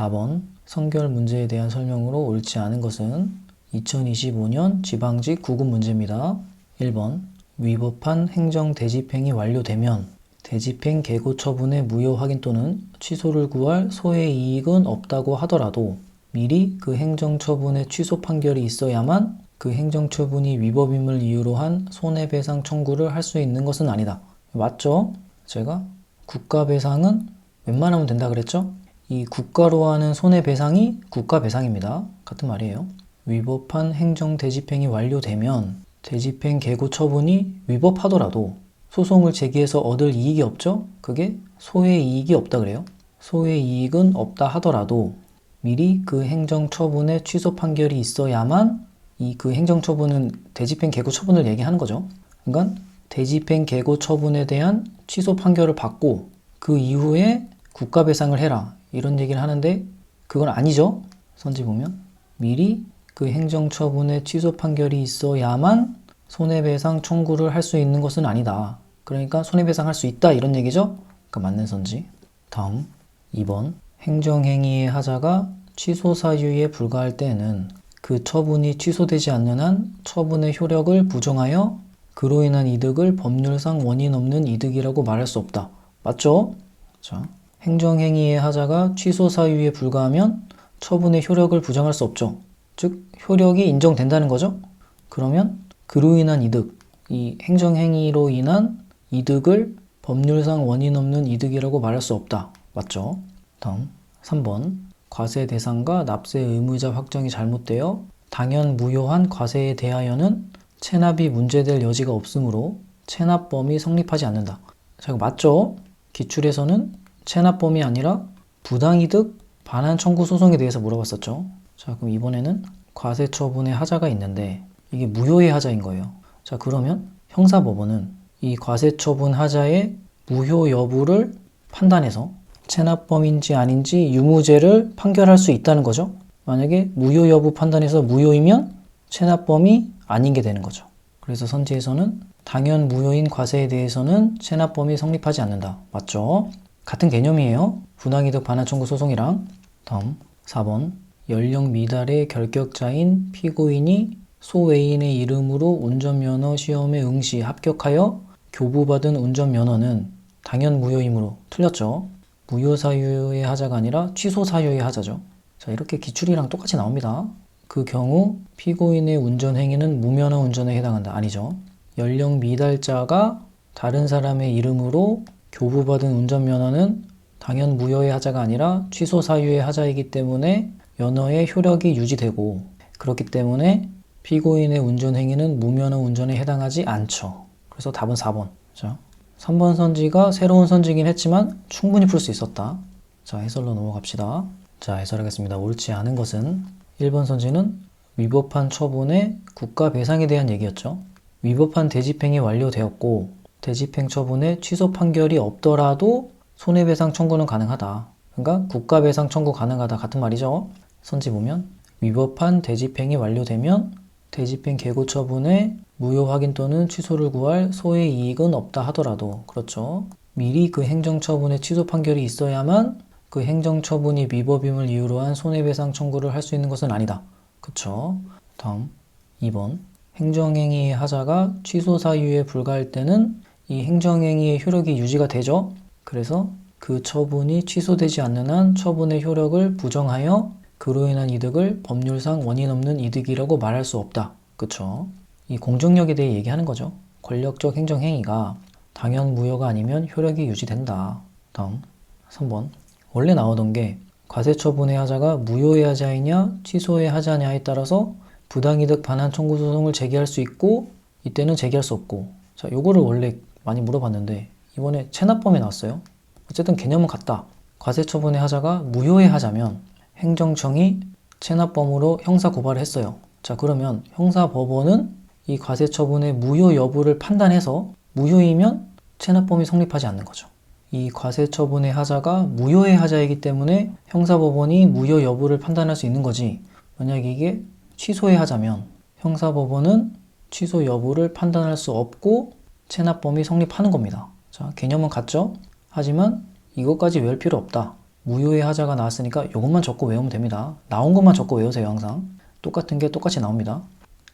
4번 성결 문제에 대한 설명으로 옳지 않은 것은 2025년 지방직 구급 문제입니다. 1번 위법한 행정 대집행이 완료되면 대집행 개고 처분의 무효 확인 또는 취소를 구할 소의 이익은 없다고 하더라도 미리 그 행정 처분의 취소 판결이 있어야만 그 행정 처분이 위법임을 이유로 한 손해배상 청구를 할 수 있는 것은 아니다. 맞죠? 제가 국가배상은 웬만하면 된다 그랬죠? 이 국가로 하는 손해배상이 국가배상입니다. 같은 말이에요. 위법한 행정 대집행이 완료되면 대집행 개고 처분이 위법하더라도 소송을 제기해서 얻을 이익이 없죠? 그게 소의 이익이 없다 그래요. 소의 이익은 없다 하더라도 미리 그 행정 처분의 취소 판결이 있어야만 이 그 행정 처분은 대집행 개고 처분을 얘기하는 거죠. 그러니까 대집행 개고 처분에 대한 취소 판결을 받고 그 이후에 국가 배상을 해라 이런 얘기를 하는데 그건 아니죠. 선지 보면 미리 그 행정 처분의 취소 판결이 있어야만 손해배상 청구를 할 수 있는 것은 아니다. 그러니까 손해배상 할 수 있다 이런 얘기죠. 그러니까 맞는 선지. 다음 2번 행정행위의 하자가 취소 사유에 불과할 때에는 그 처분이 취소되지 않는 한 처분의 효력을 부정하여 그로 인한 이득을 법률상 원인 없는 이득이라고 말할 수 없다. 맞죠? 자, 행정행위의 하자가 취소 사유에 불과하면 처분의 효력을 부정할 수 없죠. 즉, 효력이 인정된다는 거죠. 그러면 그로 인한 이득, 이 행정행위로 인한 이득을 법률상 원인 없는 이득이라고 말할 수 없다. 맞죠? 다음 3번 과세 대상과 납세 의무자 확정이 잘못되어 당연 무효한 과세에 대하여는 체납이 문제될 여지가 없으므로 체납범이 성립하지 않는다. 자, 이거 맞죠? 기출에서는 체납범이 아니라 부당이득 반환 청구 소송에 대해서 물어봤었죠. 자, 그럼 이번에는 과세 처분의 하자가 있는데 이게 무효의 하자인 거예요. 자, 그러면 형사법원은 이 과세 처분 하자의 무효 여부를 판단해서 체납범인지 아닌지 유무죄를 판결할 수 있다는 거죠. 만약에 무효 여부 판단해서 무효이면 체납범이 아닌 게 되는 거죠. 그래서 선지에서는 당연 무효인 과세에 대해서는 체납범이 성립하지 않는다. 맞죠? 같은 개념이에요. 분황이득 반환 청구 소송이랑 다음 4번 연령 미달의 결격자인 피고인이 소외인의 이름으로 운전면허 시험에 응시 합격하여 교부받은 운전면허는 당연 무효이므로 틀렸죠. 무효 사유의 하자가 아니라 취소 사유의 하자죠. 자, 이렇게 기출이랑 똑같이 나옵니다. 그 경우 피고인의 운전 행위는 무면허 운전에 해당한다. 아니죠. 연령 미달자가 다른 사람의 이름으로 교부받은 운전면허는 당연 무효의 하자가 아니라 취소 사유의 하자이기 때문에 면허의 효력이 유지되고 그렇기 때문에 피고인의 운전 행위는 무면허 운전에 해당하지 않죠. 그래서 답은 4번. 자, 3번 선지가 새로운 선지긴 했지만 충분히 풀 수 있었다. 자, 해설로 넘어갑시다. 자, 해설하겠습니다. 옳지 않은 것은 1번 선지는 위법한 처분의 국가 배상에 대한 얘기였죠. 위법한 대집행이 완료되었고 대집행 처분의 취소 판결이 없더라도 손해배상 청구는 가능하다. 그러니까 국가 배상 청구 가능하다 같은 말이죠. 선지 보면 위법한 대집행이 완료되면 대집행 개고 처분의 무효 확인 또는 취소를 구할 소의 이익은 없다 하더라도 그렇죠. 미리 그 행정처분의 취소 판결이 있어야만 그 행정처분이 위법임을 이유로 한 손해배상 청구를 할 수 있는 것은 아니다. 그쵸? 다음 2번 행정행위의 하자가 취소 사유에 불과할 때는 이 행정행위의 효력이 유지가 되죠. 그래서 그 처분이 취소되지 않는 한 처분의 효력을 부정하여 그로 인한 이득을 법률상 원인 없는 이득이라고 말할 수 없다. 그쵸? 이 공정력에 대해 얘기하는 거죠. 권력적 행정행위가 당연 무효가 아니면 효력이 유지된다. 다음 3번 원래 나오던 게 과세 처분의 하자가 무효의 하자이냐 취소의 하자냐에 따라서 부당이득 반환 청구 소송을 제기할 수 있고 이때는 제기할 수 없고 자 요거를 원래 많이 물어봤는데 이번에 체납범에 나왔어요. 어쨌든 개념은 같다. 과세 처분의 하자가 무효의 하자면 행정청이 체납범으로 형사 고발을 했어요. 자 그러면 형사법원은 이 과세 처분의 무효 여부를 판단해서 무효이면 체납범이 성립하지 않는 거죠. 이 과세 처분의 하자가 무효의 하자이기 때문에 형사법원이 무효 여부를 판단할 수 있는 거지. 만약 이게 취소의 하자면 형사법원은 취소 여부를 판단할 수 없고 체납범이 성립하는 겁니다. 자, 개념은 같죠? 하지만 이것까지 외울 필요 없다. 무효의 하자가 나왔으니까 이것만 적고 외우면 됩니다. 나온 것만 적고 외우세요 항상. 똑같은 게 똑같이 나옵니다.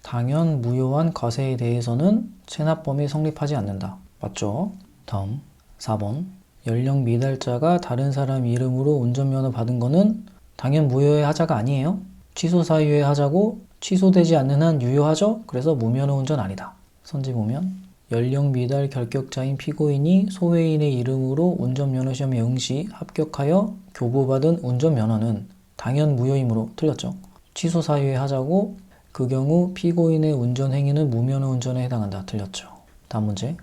당연 무효한 과세에 대해서는 체납범위 성립하지 않는다. 맞죠? 다음 4번 연령 미달자가 다른 사람 이름으로 운전면허 받은 거는 당연 무효의 하자가 아니에요. 취소 사유의 하자고 취소되지 않는 한 유효하죠? 그래서 무면허 운전 아니다. 선지 보면 연령 미달 결격자인 피고인이 소외인의 이름으로 운전면허 시험에 응시 합격하여 교부받은 운전면허는 당연 무효이므로 틀렸죠. 취소 사유의 하자고 그 경우 피고인의 운전 행위는 무면허 운전에 해당한다. 틀렸죠. 다음 문제.